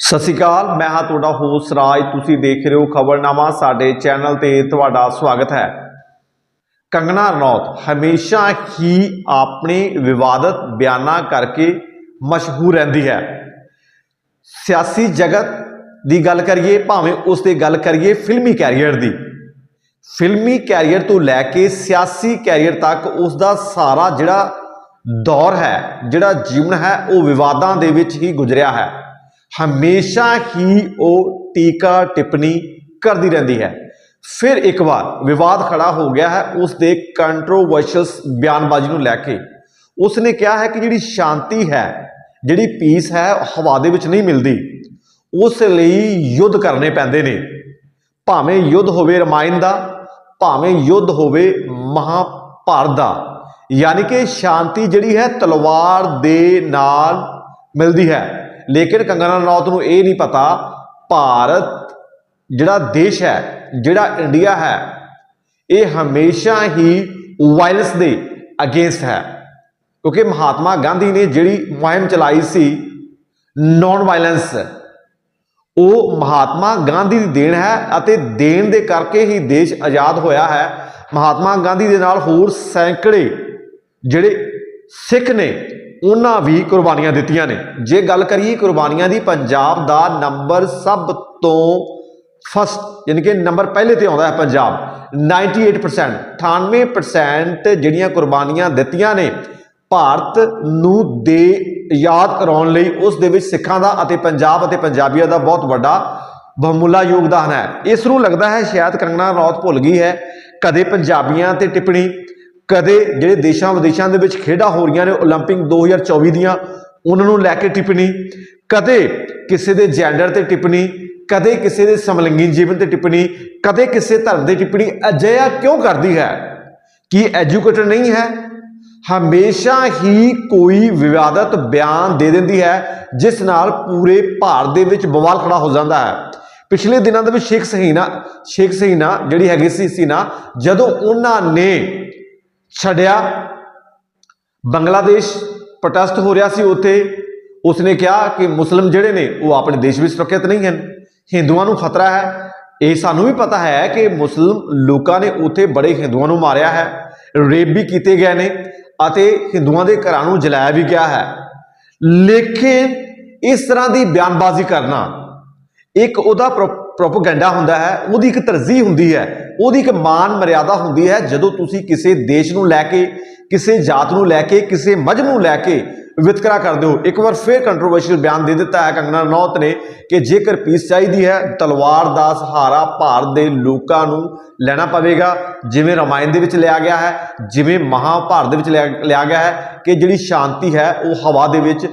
ਸਤਿ ਸ਼੍ਰੀ ਅਕਾਲ, ਮੈਂ ਹਾਂ ਤੁਹਾਡਾ ਹੋਸਟ ਰਾਜ। ਤੁਸੀਂ ਦੇਖ ਰਹੇ ਹੋ ਖਬਰਨਾਮਾ, ਸਾਡੇ ਚੈਨਲ ਤੇ ਤੁਹਾਡਾ ਸਵਾਗਤ ਹੈ। ਕੰਗਣਾ ਰਣੌਤ, ਹਮੇਸ਼ਾ ਹੀ ਆਪਣੇ ਵਿਵਾਦਤ ਬਿਆਨਾਂ ਕਰਕੇ ਮਸ਼ਹੂਰ ਰਹਿੰਦੀ ਹੈ। ਸਿਆਸੀ ਜਗਤ ਦੀ ਗੱਲ ਕਰੀਏ, ਭਾਵੇਂ ਉਸ ਦੀ ਗੱਲ ਕਰੀਏ ਫਿਲਮੀ ਕੈਰੀਅਰ ਦੀ। ਫਿਲਮੀ ਕੈਰੀਅਰ ਤੋਂ ਲੈ ਕੇ ਸਿਆਸੀ ਕੈਰੀਅਰ ਤੱਕ ਉਸ ਦਾ ਸਾਰਾ ਜਿਹੜਾ ਦੌਰ ਹੈ, ਜਿਹੜਾ ਜੀਵਨ ਹੈ, ਉਹ ਵਿਵਾਦਾਂ ਦੇ ਵਿੱਚ ਹੀ ਗੁਜ਼ਰਿਆ ਹੈ। ਹਮੇਸ਼ਾ ਹੀ ਉਹ ਟੀਕਾ ਟਿੱਪਣੀ ਕਰਦੀ ਰਹਿੰਦੀ ਹੈ। ਫਿਰ ਇੱਕ ਵਾਰ ਵਿਵਾਦ ਖੜਾ ਹੋ ਗਿਆ ਹੈ ਉਸ ਦੇ ਕੰਟਰੋਵਰਸ਼ੀਅਸ ਬਿਆਨਬਾਜ਼ੀ ਨੂੰ ਲੈ ਕੇ। ਉਸ ਨੇ ਕਿਹਾ ਹੈ ਕਿ ਜਿਹੜੀ ਸ਼ਾਂਤੀ ਹੈ, ਜਿਹੜੀ ਪੀਸ ਹੈ ਹਵਾ ਦੇ ਵਿੱਚ ਨਹੀਂ ਮਿਲਦੀ। ਉਸ ਲਈ ਯੁੱਧ ਕਰਨੇ ਪੈਂਦੇ ਨੇ। ਭਾਵੇਂ ਯੁੱਧ ਹੋਵੇ ਰਮਾਇਣ ਦਾ, ਭਾਵੇਂ ਯੁੱਧ ਹੋਵੇ ਮਹਾਭਾਰਤ ਦਾ। ਯਾਨੀ ਕਿ ਸ਼ਾਂਤੀ ਜਿਹੜੀ ਹੈ ਤਲਵਾਰ ਦੇ ਨਾਲ ਮਿਲਦੀ ਹੈ। ਲੇਕਿਨ ਕੰਗਨਾ ਰਣੌਤ ਨੂੰ ਇਹ ਨਹੀਂ ਪਤਾ, ਭਾਰਤ ਜਿਹੜਾ ਦੇਸ਼ ਹੈ, ਜਿਹੜਾ ਇੰਡੀਆ ਹੈ, ਇਹ ਹਮੇਸ਼ਾ ਹੀ ਵਾਇਲੈਂਸ ਦੇ ਅਗੇਂਸਟ ਹੈ। ਕਿਉਂਕਿ ਮਹਾਤਮਾ ਗਾਂਧੀ ਨੇ ਜਿਹੜੀ ਮੁਹਿੰਮ ਚਲਾਈ ਸੀ ਨਾਨ ਵਾਇਲੈਂਸ ਉਹ ਮਹਾਤਮਾ ਗਾਂਧੀ ਦੀ ਦੇਣ ਹੈ ਅਤੇ ਦੇਣ ਦੇ ਕਰਕੇ ਹੀ ਦੇਸ਼ ਆਜ਼ਾਦ ਹੋਇਆ ਹੈ। ਮਹਾਤਮਾ ਗਾਂਧੀ ਦੇ ਨਾਲ ਹੋਰ ਸੈਂਕੜੇ ਜਿਹੜੇ ਸਿੱਖ ਨੇ ਉਹਨਾਂ ਵੀ ਕੁਰਬਾਨੀਆਂ ਦਿੱਤੀਆਂ ਨੇ। ਜੇ ਗੱਲ ਕਰੀਏ ਕੁਰਬਾਨੀਆਂ ਦੀ, ਪੰਜਾਬ ਦਾ ਨੰਬਰ ਸਭ ਤੋਂ ਫਸਟ ਯਾਨੀ ਕਿ ਨੰਬਰ ਪਹਿਲੇ ਤੇ ਆਉਂਦਾ ਹੈ ਪੰਜਾਬ। 98% 98% ਜਿਹੜੀਆਂ ਕੁਰਬਾਨੀਆਂ ਦਿੱਤੀਆਂ ਨੇ, ਭਾਰਤ ਨੂੰ ਦੇ ਯਾਦ ਕਰਾਉਣ ਲਈ ਉਸ ਦੇ ਵਿੱਚ ਸਿੱਖਾਂ ਦਾ ਅਤੇ ਪੰਜਾਬ ਅਤੇ ਪੰਜਾਬੀਆਂ ਦਾ ਬਹੁਤ ਵੱਡਾ ਬਹੁਮੁੱਲਾ ਯੋਗਦਾਨ ਹੈ। ਇਸ ਨੂੰ ਲੱਗਦਾ ਹੈ ਸ਼ਾਇਦ ਕੰਗਨਾ ਰੌਤ ਭੁੱਲ ਗਈ ਹੈ, ਕਦੇ ਪੰਜਾਬੀਆਂ ਤੇ ਟਿੱਪਣੀ। ਕਦੇ ਜਿਹੜੇ ਦੇਸ਼ਾਂ ਵਿਦੇਸ਼ਾਂ ਦੇ ਵਿੱਚ ਖੇਡਾਂ ਹੋ ਰਹੀਆਂ ਨੇ 올림픽 2024 ਦੀਆਂ ਉਹਨਾਂ ਨੂੰ ਲੈ ਕੇ ਟਿੱਪਣੀ ਕਦੇ ਕਿਸੇ ਦੇ ਜੈਂਡਰ ਤੇ ਟਿੱਪਣੀ ਕਦੇ ਕਿਸੇ ਦੇ ਸਮਲਿੰਗੀ ਜੀਵਨ ਤੇ ਟਿੱਪਣੀ ਕਦੇ ਕਿਸੇ ਧਰਮ ਤੇ ਟਿੱਪਣੀ ਅਜਿਹਾ ਕਿਉਂ ਕਰਦੀ ਹੈ ਕੀ ਐਜੂਕੇਟਡ ਨਹੀਂ ਹੈ ਹਮੇਸ਼ਾ ਹੀ ਕੋਈ ਵਿਵਾਦਤ ਬਿਆਨ ਦੇ ਦਿੰਦੀ ਹੈ ਜਿਸ ਨਾਲ ਪੂਰੇ ਭਾਰਤ ਦੇ ਵਿੱਚ ਬਵਾਲ ਖੜਾ ਹੋ ਜਾਂਦਾ ਹੈ ਪਿਛਲੇ ਦਿਨਾਂ ਦੇ ਵਿੱਚ ਸ਼ੇਖ ਸਹੀਨਾ ਸ਼ੇਖ ਸਹੀਨਾ ਜਿਹੜੀ ਹੈਗੀ ਸੀ ਸੀਨਾ ਜਦੋਂ ਉਹਨਾਂ ਨੇ ਛੱਡਿਆ। ਬੰਗਲਾਦੇਸ਼ ਪ੍ਰੋਟੈਸਟ ਹੋ ਰਿਹਾ ਸੀ ਉੱਥੇ। ਉਸਨੇ ਕਿਹਾ ਕਿ ਮੁਸਲਮ ਜਿਹੜੇ ਨੇ, ਉਹ ਆਪਣੇ ਦੇਸ਼ ਵਿੱਚ ਸੁਰੱਖਿਅਤ ਨਹੀਂ ਹਨ। ਹਿੰਦੂਆਂ ਨੂੰ ਖਤਰਾ ਹੈ। ਇਹ ਸਾਨੂੰ ਵੀ ਪਤਾ ਹੈ ਕਿ ਮੁਸਲਮ ਲੋਕਾਂ ਨੇ ਉੱਥੇ ਬੜੇ ਹਿੰਦੂਆਂ ਨੂੰ ਮਾਰਿਆ ਹੈ। ਰੇਪ ਵੀ ਕੀਤੇ ਗਏ ਨੇ ਅਤੇ ਹਿੰਦੂਆਂ ਦੇ ਘਰਾਂ ਨੂੰ ਜਲਾਇਆ ਵੀ ਗਿਆ ਹੈ। ਲੇਕਿਨ ਇਸ ਤਰ੍ਹਾਂ ਦੀ ਬਿਆਨਬਾਜ਼ੀ ਕਰਨਾ ਇੱਕ ਉਹਦਾ ਪ੍ਰੋਪਗੈਂਡਾ ਹੁੰਦਾ ਹੈ, ਉਹਦੀ ਇੱਕ ਤਰਜੀਹ ਹੁੰਦੀ ਹੈ। ਉਹਦੀ ਇੱਕ ਮਾਨ ਮਰਿਆਦਾ ਹੁੰਦੀ ਹੈ ਜਦੋਂ ਤੁਸੀਂ ਕਿਸੇ ਦੇਸ਼ ਨੂੰ ਲੈ ਕੇ, ਕਿਸੇ ਜਾਤ ਨੂੰ ਲੈ ਕੇ, ਕਿਸੇ ਮਜ੍ਹਬ ਨੂੰ ਲੈ ਕੇ ਵਿਤਕਰਾ ਕਰਦੇ ਹੋ। ਇੱਕ ਵਾਰ ਫੇਰ ਕੰਟਰੋਵਰਸ਼ੀਅਲ ਬਿਆਨ ਦੇ ਦਿੱਤਾ ਹੈ ਕੰਗਨਾ ਰਣੌਤ ਨੇ ਕਿ ਜੇਕਰ ਪੀਸ ਚਾਹੀਦੀ ਹੈ, ਤਲਵਾਰ ਦਾ ਸਹਾਰਾ ਭਾਰਤ ਦੇ ਲੋਕਾਂ ਨੂੰ ਲੈਣਾ ਪਵੇਗਾ। ਜਿਵੇਂ ਰਾਮਾਇਣ ਦੇ ਵਿੱਚ ਲਿਆ ਗਿਆ ਹੈ, ਜਿਵੇਂ ਮਹਾਭਾਰਤ ਦੇ ਵਿੱਚ ਲਿਆ ਲਿਆ ਗਿਆ ਹੈ ਕਿ ਜਿਹੜੀ ਸ਼ਾਂਤੀ ਹੈ, ਉਹ ਹਵਾ ਦੇ ਵਿੱਚ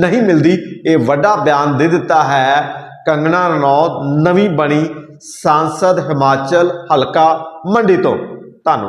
ਨਹੀਂ ਮਿਲਦੀ। ਇਹ ਵੱਡਾ ਬਿਆਨ ਦੇ ਦਿੱਤਾ ਹੈ ਕੰਗਣਾ ਰਣੌਤ ਨਵੀਂ ਬਣੀ ਸਾਂਸਦ ਹਿਮਾਚਲ ਹਲਕਾ ਮੰਡੀ ਤੋਂ। ਧੰਨਵਾਦ।